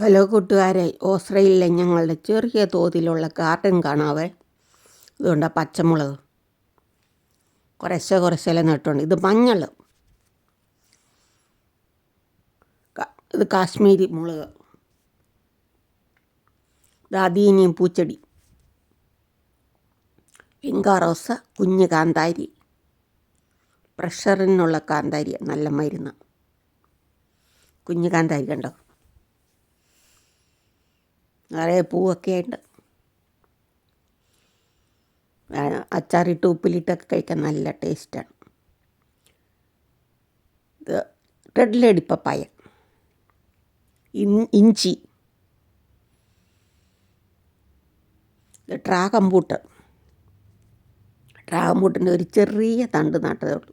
Hello കൂട്ടുകാരെ ഓസ്ട്രേലിയയിലെ ഞങ്ങളുടെ ചെറിയ തോതിലുള്ള ഗാർഡൻ കാണാവേ ഇതുകൊണ്ട് പച്ചമുളക്? കുറേശ്ശെ കുറേശ്ശെ നട്ടുണ്ട് ഇത് മഞ്ഞൾ. ഇത് കാശ്മീരി മുളക്. ഇത് അതീനിയും പൂച്ചെടി. പിങ്കാറോസ കുഞ്ഞ് കാന്താരി. പ്രഷറിനുള്ള കാന്താരി നല്ല മരുന്ന്. കുഞ്ഞ് കാന്താരി കണ്ടോ? നിറയെ പൂവൊക്കെ ഉണ്ട് ആ, അച്ചാറിട്ട് ഉപ്പിലിട്ടൊക്കെ കഴിക്കാൻ നല്ല ടേസ്റ്റാണ്. ഇത് റെഡ് ലേഡി പപ്പായ ഇഞ്ചി. ട്രാകമ്പൂട്ട് ട്രാകമ്പൂട്ടിന്റെ ഒരു ചെറിയ തണ്ട് നട്ടതേ ഉള്ളൂ.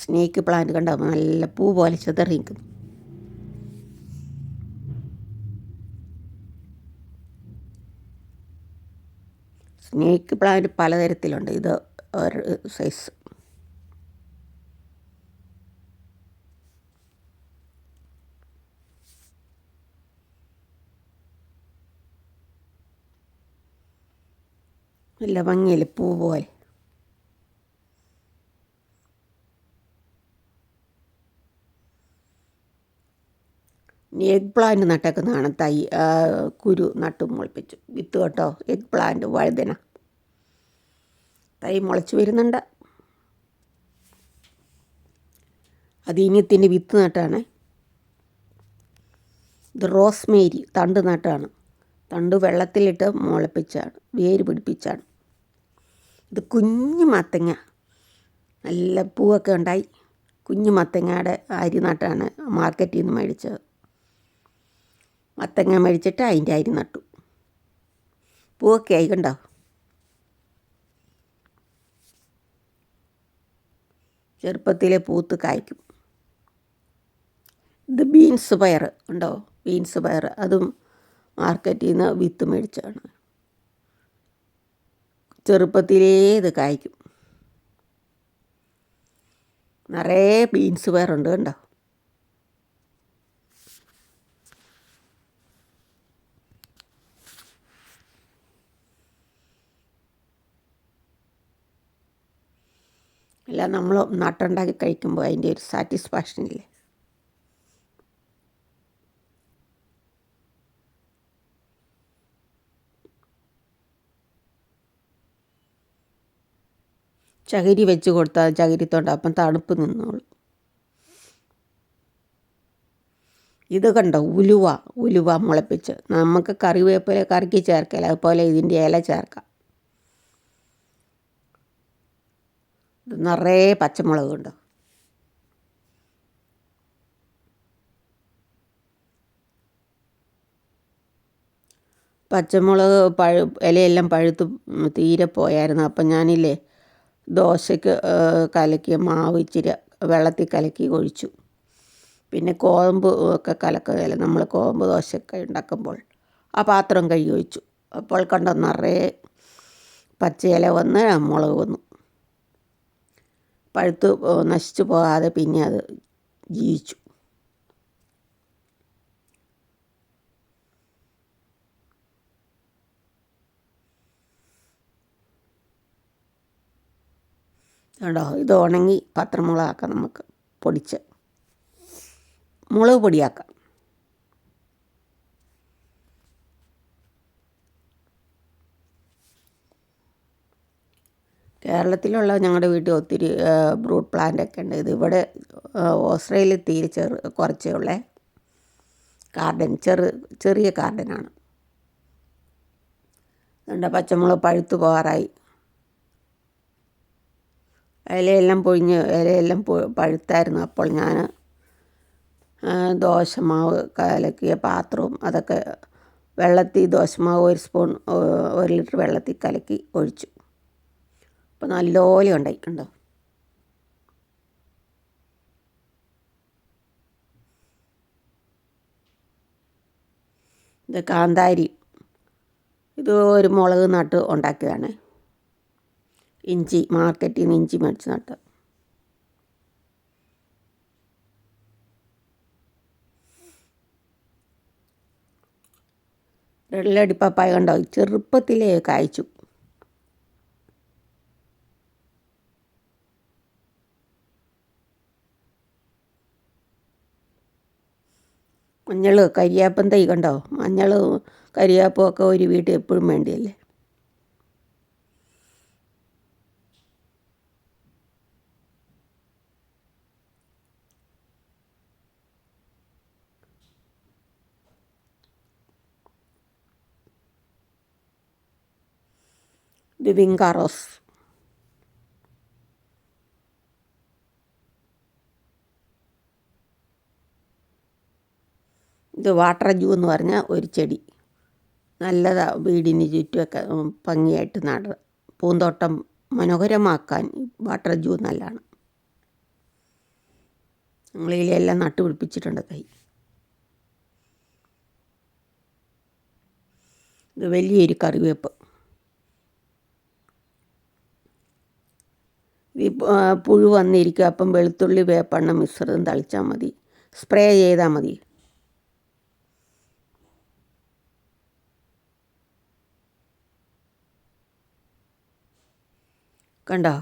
സ്നേക്ക് പ്ലാന്റ് കണ്ടോ നല്ല പൂ പോലെ ചിതറി സ്നേക്ക് പ്ലാന്റ് പലതരത്തിലുണ്ട് ഇത് ഒരു സൈസ് നല്ല ഭംഗിയിൽ പൂ പോലെ. എഗ് പ്ലാന്റ് നട്ടേക്കുന്നതാണ് തൈ കുരു നട്ടു മുളപ്പിച്ചു. വിത്ത് കേട്ടോ എഗ് പ്ലാന്റ് വഴുതന. തൈ മുളച്ച് വരുന്നുണ്ട്. അത് ഇനിയത്തിന്റെ വിത്ത് നട്ടാണ്. ഇത് റോസ്മേരി തണ്ട് നട്ടാണ്. തണ്ട് വെള്ളത്തിലിട്ട് മുളപ്പിച്ചാണ് വേര് പിടിപ്പിച്ചാണ്. ഇത് കുഞ്ഞു മത്തങ്ങ. നല്ല പൂവൊക്കെ ഉണ്ടായി. കുഞ്ഞു മത്തങ്ങയുടെ അരി നട്ടാണ് മാർക്കറ്റിൽ നിന്ന് മേടിച്ചത്. മത്തങ്ങ മേടിച്ചിട്ട് അതിന്റെ അരി നട്ടു. പൂവൊക്കെ ആയി ചെറുപ്പത്തിലെ പൂത്ത് കായ്ക്കും. ഇത് ബീൻസ് പയർ ഉണ്ടോ ബീൻസ് പയർ. അതും മാർക്കറ്റിൽ നിന്ന് വിത്ത് മേടിച്ചാണ് ചെറുപ്പത്തിലേ ഇത് കായ്ക്കും. നിറയെ ബീൻസ് പയറുണ്ട് കണ്ടോ? എല്ലാം നമ്മൾ നട്ടുണ്ടാക്കി കഴിക്കുമ്പോൾ അതിന്റെ ഒരു സാറ്റിസ്ഫാക്ഷൻ ഇല്ലേ ചകിരി വെച്ച് കൊടുത്താൽ ചകിരിത്തോണ്ട് അപ്പം തണുപ്പ് നിന്നോളൂ. ഇത് കണ്ടോ ഉലുവ ഉലുവ മുളപ്പിച്ച്. നമുക്ക് കറിവേപ്പില കറിക്ക് ചേർക്കല അതുപോലെ ഇതിന്റെ ഇല ചേർക്കാം. നിറയെ പച്ചമുളക് ഉണ്ട്? പച്ചമുളക് പഴു ഇലയെല്ലാം പഴുത്ത് തീരെ പോയായിരുന്നു. അപ്പം ഞാനില്ലേ ദോശയ്ക്ക് കലക്കിയ മാവ് ഇച്ചിരി വെള്ളത്തിൽ കലക്കി ഒഴിച്ചു. പിന്നെ കോതമ്പ് ഒക്കെ കലക്കുകയില്ല നമ്മൾ കോതമ്പ് ദോശയൊക്കെ ഉണ്ടാക്കുമ്പോൾ ആ പാത്രം കഴുകി ഒഴിച്ചു. അപ്പോൾ കണ്ട നിറയെ പച്ചയില വന്ന് മുളക് വന്നു. പഴുത്ത് നശിച്ചു പോകാതെ പിന്നെ അത് ജീവിച്ചു. കേട്ടോ ഇത് ഉണങ്ങി പത്രമുളകാക്കാം നമുക്ക് പൊടിച്ച്. മുളക് പൊടിയാക്കാം. കേരളത്തിലുള്ള ഞങ്ങളുടെ വീട്ടിൽ ഒത്തിരി ബ്രൂട്ട് പ്ലാന്റ് ഒക്കെ ഉണ്ട്. ഇത് ഇവിടെ ഓസ്ട്രേലിയ തീരെ ചെറു കുറച്ചേ ഉള്ളേ. ഗാർഡൻ ചെറു ചെറിയ ഗാർഡനാണ് അതുകൊണ്ട് പച്ചമുളക് പഴുത്തു പോകാറായി. ഇലയെല്ലാം പൊഴിഞ്ഞ് ഇലയെല്ലാം പഴുത്തായിരുന്നു അപ്പോൾ ഞാൻ ദോശമാവ് കലക്കിയ പാത്രവും അതൊക്കെ വെള്ളത്തിൽ ദോശമാവ് ഒരു സ്പൂൺ ഒരു ലിറ്റർ വെള്ളത്തിൽ കലക്കി ഒഴിച്ചു. അപ്പോൾ നല്ലപോലെ ഉണ്ടായി കണ്ടോ? ഇത് കാന്താരി. ഇത് ഒരു മുളക് നട്ട് ഉണ്ടാക്കിയതാണ് ഇഞ്ചി മാർക്കറ്റിൽ നിന്ന് ഇഞ്ചി മേടിച്ച് നട്ട്. വെള്ളടി പപ്പായ കണ്ടോ? ചെറുപ്പത്തിലേ കായ്ച്ചു. മഞ്ഞൾ കരിയാപ്പം തൈ കണ്ടോ? മഞ്ഞൾ കരിയാപ്പും ഒക്കെ ഒരു വീട്ടിൽ എപ്പോഴും വേണ്ടിയല്ലേ? വിങ്കാറോസ് ഇത് വാട്ടർ ജൂ എന്ന് പറഞ്ഞ ഒരു ചെടി. നല്ലതാ വീടിന് ചുറ്റുമൊക്കെ ഭംഗിയായിട്ട് നടുക പൂന്തോട്ടം മനോഹരമാക്കാൻ വാട്ടർ ജൂ നല്ലതാണ്. ഞങ്ങൾ ഇതിലെല്ലാം നട്ടുപിടിപ്പിച്ചിട്ടുണ്ട് കൈ. ഇത് വലിയൊരു കറിവേപ്പ്. ഈ പുഴു വന്നിരിക്കുക അപ്പം വെളുത്തുള്ളി വേപ്പെണ്ണ മിശ്രിതം തളിച്ചാൽ മതി. സ്പ്രേ ചെയ്താൽ മതി. കണ്ടോ?